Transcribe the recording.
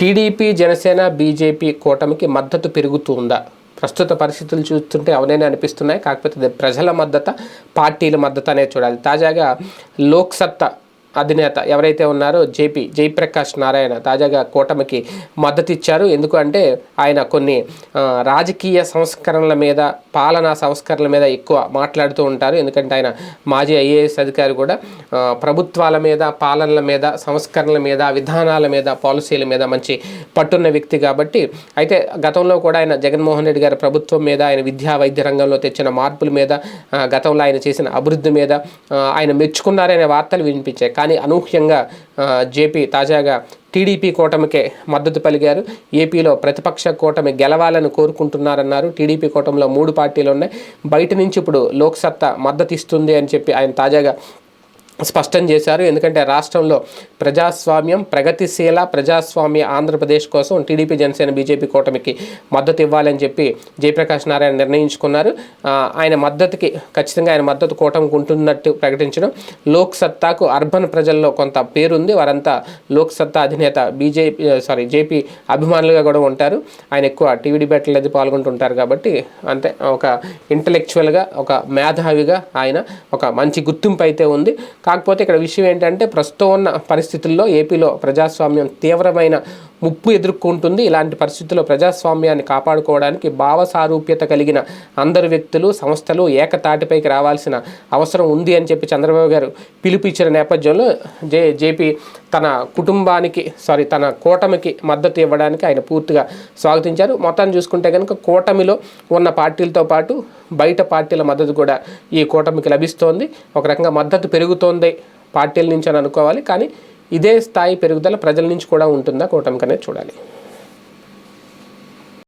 TDP Janasena BJP కూటమికి మద్దతు పెరుగుతుందా? ప్రస్తుత పరిస్థితులు చూస్తుంటే అవనే అనిపిస్తున్నాయి. కాకపోతే ప్రజల మద్దత పార్టీల మద్దతు అనేది చూడాలి. తాజాగా లోక్సత్తా అధినేత ఎవరైతే ఉన్నారో జేపీ జయప్రకాష్ నారాయణ తాజాగా కూటమికి మద్దతు ఇచ్చారు ఎందుకు అంటే ఆయన కొన్ని రాజకీయ సంస్కరణల మీద పాలనా సంస్కరణల మీద ఎక్కువ మాట్లాడుతూ ఉంటారు. ఎందుకంటే ఆయన మాజీ ఐఏఎస్ అధికారి కూడా ప్రభుత్వాల మీద పాలనల మీద సంస్కరణల మీద విధానాల మీద పాలసీల మీద మంచి పట్టున్న వ్యక్తి కాబట్టి అయితే గతంలో కూడా ఆయన జగన్మోహన్ రెడ్డి గారి ప్రభుత్వం మీద ఆయన విద్యా వైద్య రంగంలో తెచ్చిన మార్పుల మీద గతంలో ఆయన చేసిన అభివృద్ధి మీద ఆయన మెచ్చుకున్నారనే వార్తలు వినిపించాయి. కానీ అనూహ్యంగా జేపీ తాజాగా టీడీపీ కూటమికే మద్దతు పలిగారు. ఏపీలో ప్రతిపక్ష కూటమి గెలవాలని కోరుకుంటున్నారన్నారు. టీడీపీ కూటమిలో మూడు పార్టీలు ఉన్నాయి. బయట నుంచి ఇప్పుడు లోక్సత్తా మద్దతు ఇస్తుంది అని చెప్పి ఆయన తాజాగా స్పష్టం చేశారు. ఎందుకంటే రాష్ట్రంలో ప్రజాస్వామ్యం ప్రగతిశీల ప్రజాస్వామ్య ఆంధ్రప్రదేశ్ కోసం టీడీపీ జనసేన బీజేపీ కూటమికి మద్దతు ఇవ్వాలని చెప్పి జయప్రకాష్ నారాయణ నిర్ణయించుకున్నారు. ఆయన మద్దతుకి ఖచ్చితంగా ఆయన మద్దతు కూటమికి ఉంటున్నట్టు ప్రకటించడం. లోక్ సత్తాకు అర్బన్ ప్రజల్లో కొంత పేరుంది. వారంతా లోక్ సత్తా అధినేత బీజేపీ సారీ జేపీ అభిమానులుగా కూడా ఉంటారు. ఆయన ఎక్కువ టీవీ డిబేట్లు అది పాల్గొంటుంటారు కాబట్టి అంతే ఒక ఇంటలెక్చువల్గా ఒక మేధావిగా ఆయన ఒక మంచి గుర్తింపు అయితే ఉంది. కాకపోతే ఇక్కడ విషయం ఏంటంటే ప్రస్తుతం ఉన్న పరిస్థితుల్లో ఏపీలో ప్రజాస్వామ్యం తీవ్రమైన ముప్పు ఎదుర్కొంటుంది. ఇలాంటి పరిస్థితుల్లో ప్రజాస్వామ్యాన్ని కాపాడుకోవడానికి భావ సారూప్యత కలిగిన అందరు వ్యక్తులు సంస్థలు ఏకతాటిపైకి రావాల్సిన అవసరం ఉంది అని చెప్పి చంద్రబాబు గారు పిలుపిచ్చిన నేపథ్యంలో జే జేపీ తన కుటుంబానికి సారీ తన కూటమికి మద్దతు ఇవ్వడానికి ఆయన పూర్తిగా స్వాగతించారు. మొత్తాన్ని చూసుకుంటే కనుక కూటమిలో ఉన్న పార్టీలతో పాటు బయట పార్టీల మద్దతు కూడా ఈ కూటమికి లభిస్తోంది. ఒక రకంగా మద్దతు పెరుగుతోంది పార్టీల నుంచి అని అనుకోవాలి. కానీ ఇదే స్థాయి పెరుగుదల ప్రజల నుంచి కూడా ఉంటుందా? కూటమికి అనేది చూడాలి.